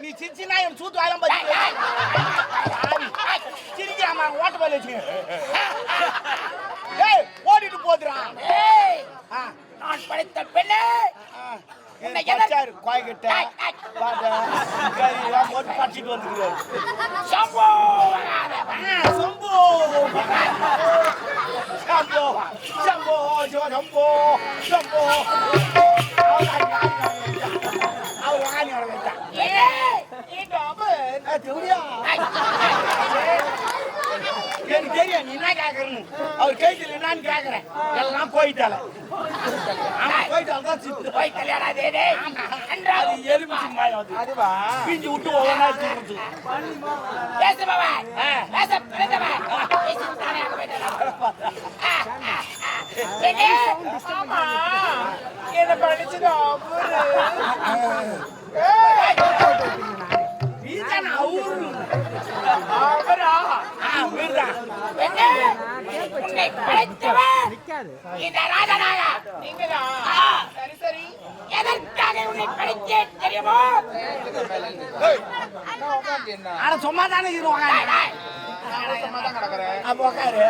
நீ சிரிச்சினா என் சூத்து வாயிலாம் பத்தி சிரிக்கிறாமா ஓட்ட போல வச்சு டேய் ஓடிட்டு ஏய், ஆ. நான் படித்த பெண்ணே. என்ன கோயக்கிட்ட பாட்ட பச்சிட்டு வந்துக்கிறாரு சம்போ சம்போ சம்போ சம்போ சம்போ சம்போ அவர் வாங்கி வர எனக்கு தெரியும் நீ என்ன கேக்குறன்னு. அவர் கைத்துல என்னன்னு கேக்குறேன். எல்லாம் போயிட்டால. ஆமா போயிட்டால தான் சித்து போய் கல்யாணம் ஆகுது, டேய். நன்றாக அது எலுமிச்சு மாயம் அது அதுவா? பிஞ்சு விட்டு பேசு. பேச. பேசி என்ன அவரா? இந்த ராஜனாக. சரி சரி எதற்காக உன்னை தெரியுமோ ஆனா சும்மா தானே இருவாங்க உட்காரு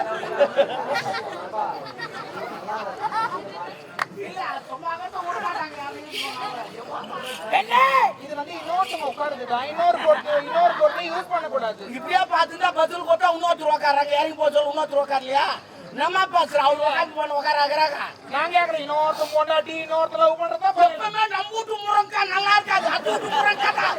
பெண்ணே, இது வந்து இன்னொருத்தவங்க உட்காருதுதான் இன்னொரு பொருள் இன்னொரு பொருளை யூஸ் பண்ணக்கூடாது. இப்படியே பார்த்துட்டா பதில் போட்டா இன்னொருத்தர் உட்காராங்க இறங்கி சொல்ல இன்னொருத்தர் உட்காரலையா? நம்ம பேசுறோம் அவர் உட்காந்து பண்ண உட்காராங்கிறாங்க நான் கேக்குறேன் இன்னொருத்த பொண்டாட்டி இன்னொருத்த லவ் பண்றதா பாரு. எப்பவுமே நம்ம வீட்டு முருங்கா நல்லா இருக்காது. அது வீட்டு முருங்கா தான்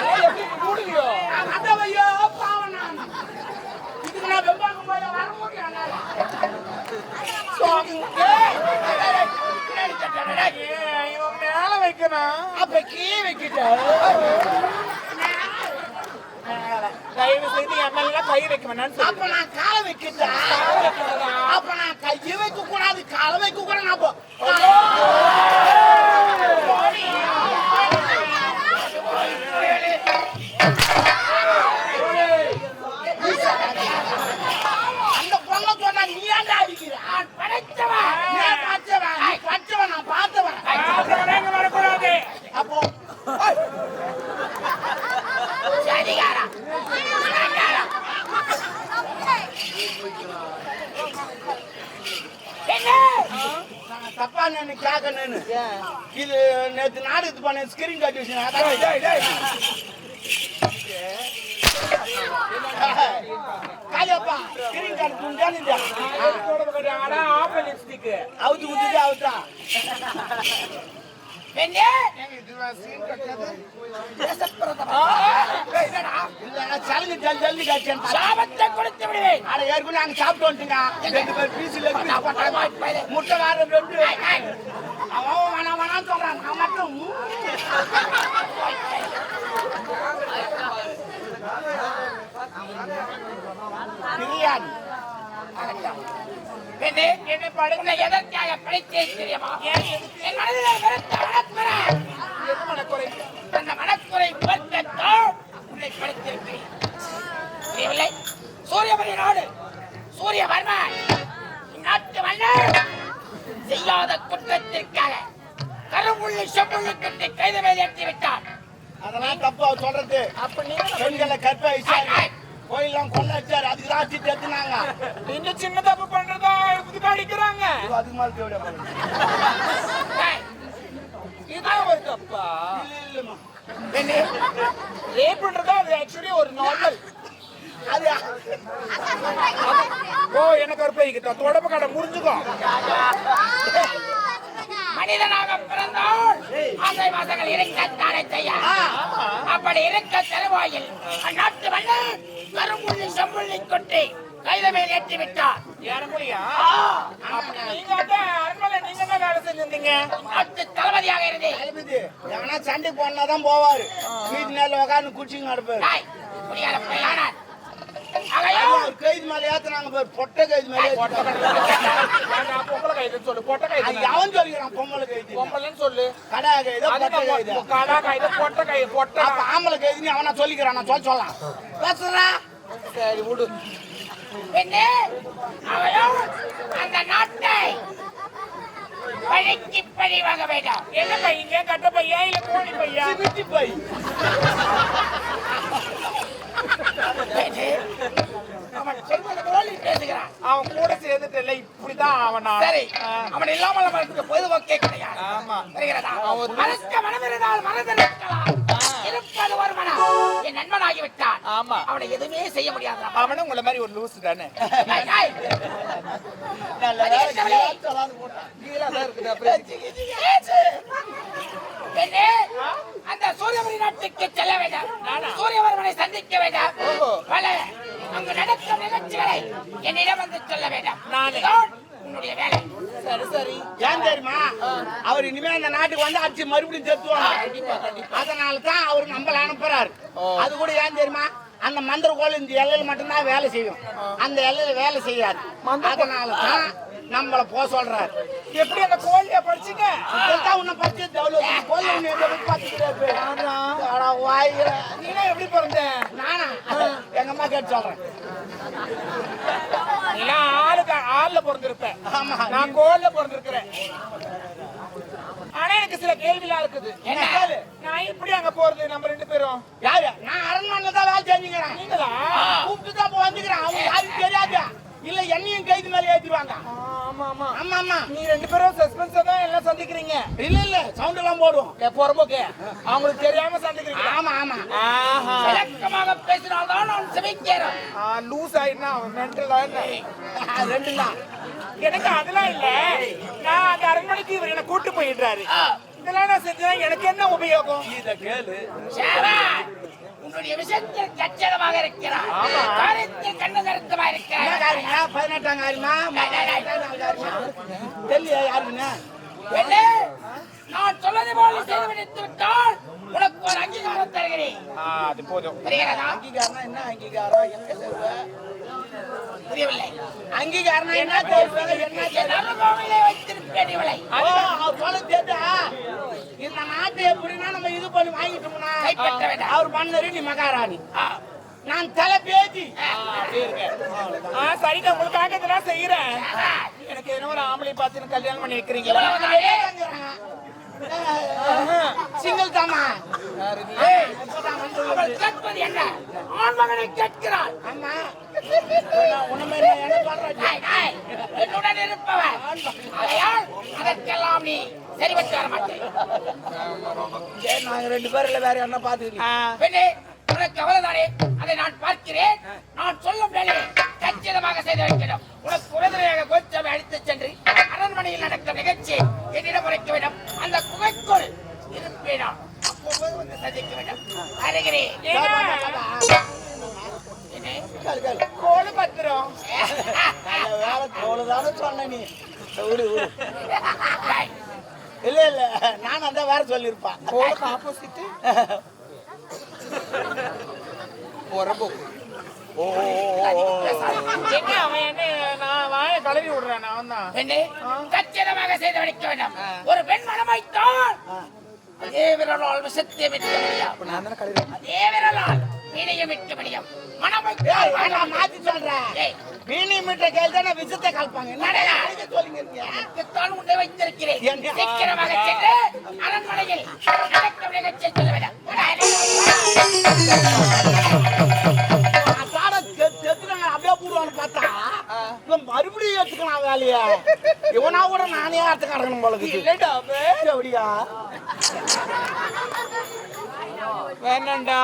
ஏய், எப்படி இப்படி மூடுவியோ? அந்த வையோ பாவம் நான் இதுக்கு நான் வெம்பாக்கம் போய் வர முடியும் பின்னாடி தட்டுறா, டேய். ஏய், இவன் மேல வைக்கணும் அப்ப கீ வைக்கிட்ட தயவு செய்து என் கை வைக்க வேணாம்னு அப்ப நான் காலை வைக்கிட்டா அப்ப நான் கையை வைக்க கூடாது காலை வைக்க கூட நான் போ- அந்த பொண்ணை சொன்னா நீ ஏன்டா அடிக்கிற நான் படைத்தவன். நீ பச்சவன் நீ பச்சவன் நான் பார்த்தவன் ஆசைப்பட இங்க வரக்கூடாது. அப்போ சதிகாரா. சதிகாரா. பெண்ணே, நான் தப்பா நின்னு கேட்கணும்னு இது நேத்து நாடகத்து பண்ண ஸ்கிரீன் கட்டி. காலியப்பா ஸ்கிரீன் கார்டு இந்த போட மாட்டேன். சலங்கு ஜல் சாபத்தை கொடுத்து விடுவேன். அட ஏற்கனவே நாங்க சாப்பிட்டு வந்துட்டுங்க ரெண்டு பேர் பீஸ் லெக் பீஸ் போட்டாங்க முட்டை வேற ரெண்டு அவன் வேணாம் வேணாம் சொல்றான் நான் மட்டும் பிரியாணி பெண்ணே, என்னை படை- உன்னை எதற்காக படைத்தேன் தெரியுமா? என் மனதிலே வெறுத்த மனக்குறை. மனக்குறை? அந்த மனக்குறை விவரத்தைத்தான் உன்னை படைத்திருக்கிறேன். தெரியவில்லை? சூரியபுரி நாடு சூரியவர்மன் இந்நாட்டு மன்னர் செய்யாத குற்றத்திற்காக கருமுள்ளி செம்புள்ளி கட்டி கைது மேல் ஏற்றி விட்டார் அதெல்லாம் தப்பு அவர் சொல்றது அப்ப நீங்க பெண்களை கற்ப கோயிலாம் கொண்டு வச்சாரு அதுக்கு அடிச்சு எடுத்துனாங்க நீங்க மேல தேவையா இதான் ஒரு தப்பா இல்ல இல்லம்மா பெண்ணே, ரேப் பண்றதா அது ஆக்சுவலி ஒரு நார்மல் அது ஓ எனக்கு ஒரு பைக்கிட்ட தொடப்பு கடை முடிஞ்சுக்கோ மனிதனாக பிறந்தால் ஆசை வாசங்கள் இருக்கத்தானே செய்ய அப்படி இருக்க தருவாயில் அந்நாட்டு மன்னர் கருமுள்ளி செம்புள்ளி கொட்டி கைது மேல் ஏற்றி விட்டார். தளபதியாக எவனா சண்டை போனாதான் போவாரு. வீட்டு நேரில் உட்காந்து நடப்பாரு அவர் கைது மேல ஏத்துனாங்க பாரு பொட்டை கைது மேல பொம்பளை கைதுன்னு சொல்லு பொட்டை கைது எவன் சொல்லிக்கிறான் பொம்பளை கைது பொம்பளைன்னு சொல்லு. கடா கைது பொட்டை கைது. கடா கைது பொட்டை கைது பொட்டை. ஆம்பளை கைதுன்னு அவனா சொல்லிக்கிறான்? நான் சொல்ல சொல்லலாம் பேசுறா சரி விடு. பெண்ணே அவையோ அந்த நாட்டை பழிக்கு பழி வாங்க வேண்டாம். என்ன பையங்க கட்ட பையா இல்ல கோழி பையா? சிமிட்டி போய் பெண்ணே, அவன் சொல்வது போல் பேசுகிறான். அவன் கூட சேர்ந்துட்டு இல்ல இப்படிதான் அவனா சரி. அவன் இல்லாமல் நமக்கு பொதுவாக்கே கிடையாது. ஆமா. தெரிகிறதா அவன் ஒரு- மறக்க மனம் இருந்தால் ஒரு மனம் என் நண்பனாகி விட்டான் ஆமா அவனை எதுவுமே செய்ய முடியாது? அவனும் உங்களை மாதிரி ஒரு லூசு தானே? அந்த சூரியவரி நாட்டுக்கு செல்ல வேண்டாம். சூரியவர்மனை சந்திக்க வேண்டாம். பல அங்கு நடக்கும் நிகழ்ச்சிகளை என்னிடம் வந்து சொல்ல வேண்டாம். நானே. உன்னுடைய வேலை. ஏன் தெரியுமா? அவர் இனிமே இந்த நாட்டுக்கு வந்து அடிச்சு மறுபடியும் செத்துவாங்க. அதனால தான் அவர் நம்மள அனுப்புறாரு. அது கூட ஏன் தெரியுமா? அந்த மந்திர கோல் இந்த எல்லையில மட்டும்தான் வேலை செய்யும். அந்த எல்லையில வேலை செய்யாது. அதனால தான் நம்மள போக சொல்றாரு. எப்படி அந்த கோழிய படிச்சீங்க? உன்னை பத்தி கோல் உன்னை எங்க போய் பார்த்துக்கிறாரு அட வாயில. நீனா எப்படி பிறந்த? நானா? எங்க அம்மா கேட்டு சொல்றேன். ஆளுக்கு ஆள்ல பிறந்திருப்ப ஆமா. நான் கோல்ல பிறந்திருக்கிறேன். ஆனா எனக்கு சில கேள்விலாம் இருக்குது? நான் எப்படி அங்க போறது நம்ம ரெண்டு பேரும்? யாரு? நான் அரண்மனையில தான் வேலை செஞ்சுக்கிறேன். நீங்களா? கூப்பிட்டு தான் வந்துக்கிறேன். அவங்க யாருக்கும் தெரியாது? இல்ல என்னையும் கைது மேல ஏத்திடுவாங்க. ஆமா ஆமா. ஆமா ஆமா. நீ ரெண்டு பேரும் சஸ்பென்ஸா சந்திக்கிறீங்க இல்ல இல்ல சவுண்ட் எல்லாம் போடுவோம். ஏ, புறம்போக்கு அவங்களுக்கு தெரியாம சந்திக்கிறீங்க ஆமா ஆமா. ஆஹா. விளக்கமாக பேசினால்தான் நான் செவிக்கிறேன் ஆ, லூஸ் ஆயிடுனா அவன் மென்டலா ரெண்டு தான். எனக்கு அதெல்லாம் இல்ல. நான் அந்த அரண்மனைக்கு இவர் என்ன கூட்டு போயிடுறாரு. இதெல்லாம் நான் செஞ்சா எனக்கு என்ன உபயோகம்? இத கேளு. உன்னுடைய விஷயத்தில் கச்சிதமாக இருக்கிறார் ஆமா. காரியத்தில் கண்ணு இருக்கிறார் காரியங்க பதினெட்டாம் காரியமா? தெரியல யாருன்னு பெண்ணே, நான் சொன்னது போல செய்து முடித்து விட்டால் உனக்கு ஒரு அங்கீகாரம் தருகிறேன். ஆ, அது போதும். புரிகிறதா? அங்கீகாரம் என்ன அங்கீகாரம்? என்ன புரியவில்லை. அங்கீகாரம் என்ன தருவ என்ன என் அருகாமையிலே வைத்திருப்பேன் இவளை? இந்த நாட்டை எப்படின்னா நம்ம இது பண்ணி வாங்கிட்டோம்னா கைப்பற்ற வேண்டாம். அவர் பண்ணரு நீ மகாராணி. ஆ, நான் தலை ஆ சரிங்க உங்களுக்காக இதெல்லாம் செய்யறேன் எனக்கு என்ன ஒரு ஆம்பளை பார்த்து கல்யாணம் பண்ணி வைக்கிறீங்களா? சிங்கிள் தாமா கேட்பது என்ன? ஆண் மகனை கேட்கிறாள். அம்மா என்னுடன் இருப்பவன். அதற்கெல்லாம் நீ சரிபட்டு வர மாட்டேன். நாங்க ரெண்டு பேரும் இல்ல வேற என்ன பாத்துக்கிறீங்க உனக்கு அவ்வளவுதானே அதை நான் பார்க்கிறேன். நான் சொல்லும் வேலையை கச்சிதமாக செய்து வைக்கணும் உனக்கு உடனடியாக கோச்சமை அடித்துச் சென்று அரண்மனையில் நடக்கும் நிகழ்ச்சி என்னிடம் உரைக்க வேண்டும். அந்த குகைக்குள் இருப்பேனா? அப்போது வந்து சந்திக்க வேண்டும். கேளு. கோழு பத்திரம். வேலை தோளுதானே சொன்ன நீ. விடு இல்ல இல்ல. நான் அந்த வேற சொல்லியிருப்பான். கோளுக்கு ஆப்போசிட் என்ன அவன் என்ன நான் வாயை கலவி விடுறேன் நான் தான் பெண்ணே கச்சிதமாக செய்து வேண்டும். ஒரு பெண் மனமைத்தான் அதே விரலால் விஷத்தை மிக்க முடியும் நான் தானே கலவி அதே விரலால் மீனையும் மிக்க முடியும் மனமைத்தான் மாத்தி சொல்றேன் ஏய், மீனி மீட்ட கேள் தானே விஷத்தை கலப்பாங்க. சொல்லிங்க உன்னை வைத்திருக்கிறேன்? சீக்கிரமாக சென்று அரண்மனையில் போடுவான்னு பார்த்தா இவன் மறுபடியும் எடுத்துக்கலாம் வேலைய. இவனா கூட நானே அர்த்தம் கிடக்கணும் போல அப்படியா? வேணாண்டா?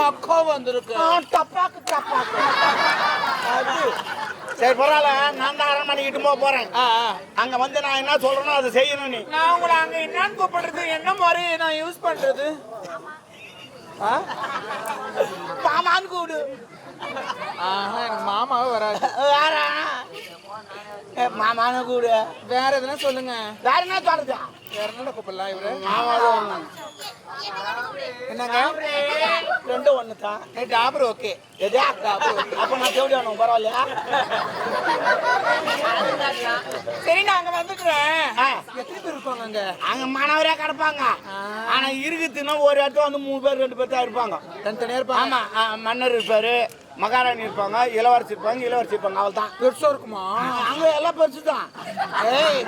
அக்கா வந்திருக்கு. டப்பாக்கு டப்பாக்கு. சரி பரவாயில்ல நான் தான் அரண்மனைக்கிட்டு போக போறேன். அங்க வந்து நான் என்ன சொல்றேனோ அதை செய்யணும் நீ. நான் உங்களை அங்க என்னன்னு கூப்பிடுறது? என்ன மாதிரி நான் யூஸ் பண்றது? ஆ? மாமான்னு ஆஹா, எனக்கு மாமாவே வராது. வேற மாமான கூடு வேற எதுனா சொல்லுங்க. வேற என்ன சொல்றது? வேற என்ன கூப்பிடலாம் இவரு? என்னங்க? ரெண்டும் ஒன்று தான் டாபர் ஓகே. எதே அப்போ நான் தேடி வேணும் பரவாயில்லையா? சரி நாங்க வந்துக்கிறேன். ஆ. எத்தனை பேர் இருப்பாங்க அங்க? அங்க மாணவரே கிடப்பாங்க. ஆனா இருக்குதுன்னா ஒரு இடத்துல வந்து மூணு பேர் ரெண்டு பேர் தான் இருப்பாங்க. தனித்தனியா இருப்பாங்க? ஆமா ஆ, மன்னர் இருப்பாரு. மகாராணி இருப்பாங்க இளவரசி இருப்பாங்க இளவரசி இருப்பாங்க அவள் தான் பெருசா இருக்குமா? அங்க எல்லாம் பெருசு தான் ஏய்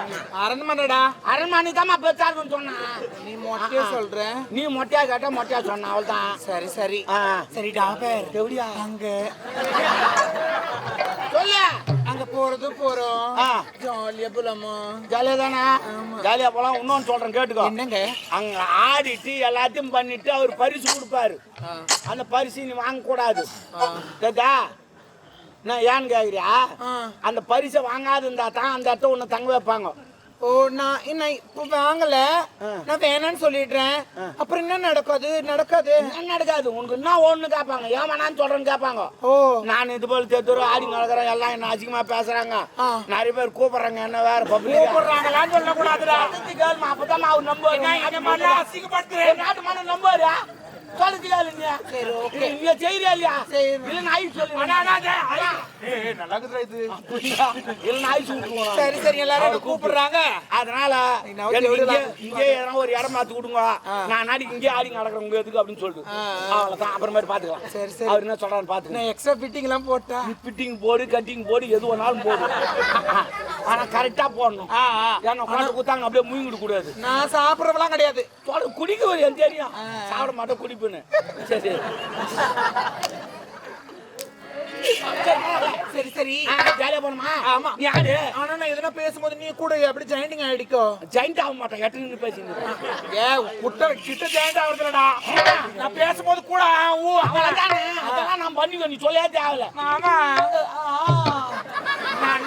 அரண்மனைடா. அரண்மனை தான் பெருசா இருக்குன்னு சொன்னான் நீ மொட்டையா சொல்ற? நீ மொட்டையா கேட்டா மொட்டையா சொன்ன அவள் தான் சரி சரி. ஆ. சரி டாபர் எப்படியா அங்க சொல்லு அங்க போறது போறோம் ஆ. போலாமா. ஜாலியா தானே ஜாலியா போலாம். இன்னொன்னு சொல்றேன் கேட்டுக்கோ. என்னங்க? அங்க ஆடிட்டு எல்லாத்தையும் பண்ணிட்டு அவர் பரிசு கொடுப்பாரு. அந்த பரிசு நீ வாங்க கூடாது கேட்டா? நான் ஏன்னு கேக்குறியா. அந்த பரிசை வாங்காது இருந்தா தான் அந்த இடத்த உன்னை தங்க வைப்பாங்க. ஓ நான் என்ன இப்போ வாங்கல. நான் வேணாம்னு சொல்லிடுறேன். அப்புறம் என்ன நடக்காது? நடக்காது. என்ன நடக்காது? உனக்கு என்ன ஒண்ணு கேட்பாங்க ஏன் வேணான்னு சொல்றேன்னு கேட்பாங்க ஓ. நான் இது போல தேத்தூர் ஆடி நடக்கிறேன் எல்லாம் என்ன அதிகமா பேசுறாங்க. நிறைய பேர் கூப்பிடுறாங்க என்ன வேற பப்ளிக் கூப்பிடுறாங்களான்னு சொல்லக்கூடாதுடா. அப்பதான் அவர் நம்புவாரு அசிங்கப்படுத்துறேன். நாட்டு மன நம்புவாரு? கேளு நீ சரி, okay. நீ செய்யறியா இல்லையா? செய்றேன். இல்ல நாய் சொல்லு அண்ணா, அண்ணா, அண்ணா, அண்ணா. ஏய், நல்லா இருக்குதுடா இது. இல்ல நாய் சொல்லுவோம் சரி சரி எல்லாரும் கூப்பிடுறாங்க? அதனால இங்கே எதனா ஒரு இடம் மாத்தி கொடுங்க. நான் நாளைக்கு இங்கே ஆடி நடக்கிறேன் உங்க எதுக்கு அப்படின்னு சொல்லிட்டு. ஆ, அவ்வளவுதான். அப்புறமேட்டு பாத்துக்கலாம் சரி, சரி. அவர் என்ன சொல்றாரு பாத்துக்கலாம் நான் எக்ஸ்ட்ரா ஃபிட்டிங் எல்லாம் போட்டா ஃபிட்டிங் போடு கட்டிங் போடு எது வேணாலும் போடு. ஆனா கரெக்டா போடணும். ஏன்னா குத்தாங்க அப்படியே மூங்கிட்டு கூடாது. நான் சாப்பிடறவெல்லாம் கிடையாது. குடிக்க ஒரு எனக்கு தெரியும் சாப்பிட மாட்டேன் குடிப்புன்னு சரி சரி. சரி சரி. ஆ, ஜாலியா போணுமா ஆமா. நீ ஆடு ஆனா நான் எதுனா பேசும்போது நீ கூட அப்படி ஜாயிண்டிங் ஆயிடிக்கோ? ஜாயிண்ட் ஆக மாட்டேன். எட்டு நின்று பேசிட்டு ஏ குட்ட கிட்ட ஆகுறதுலடா. நான் பேசும்போது கூட ஊ அவ்வளவுதானே அதெல்லாம் நான் பண்ணிக்கோ. நீ சொல்லவே தேவையில்ல. நான்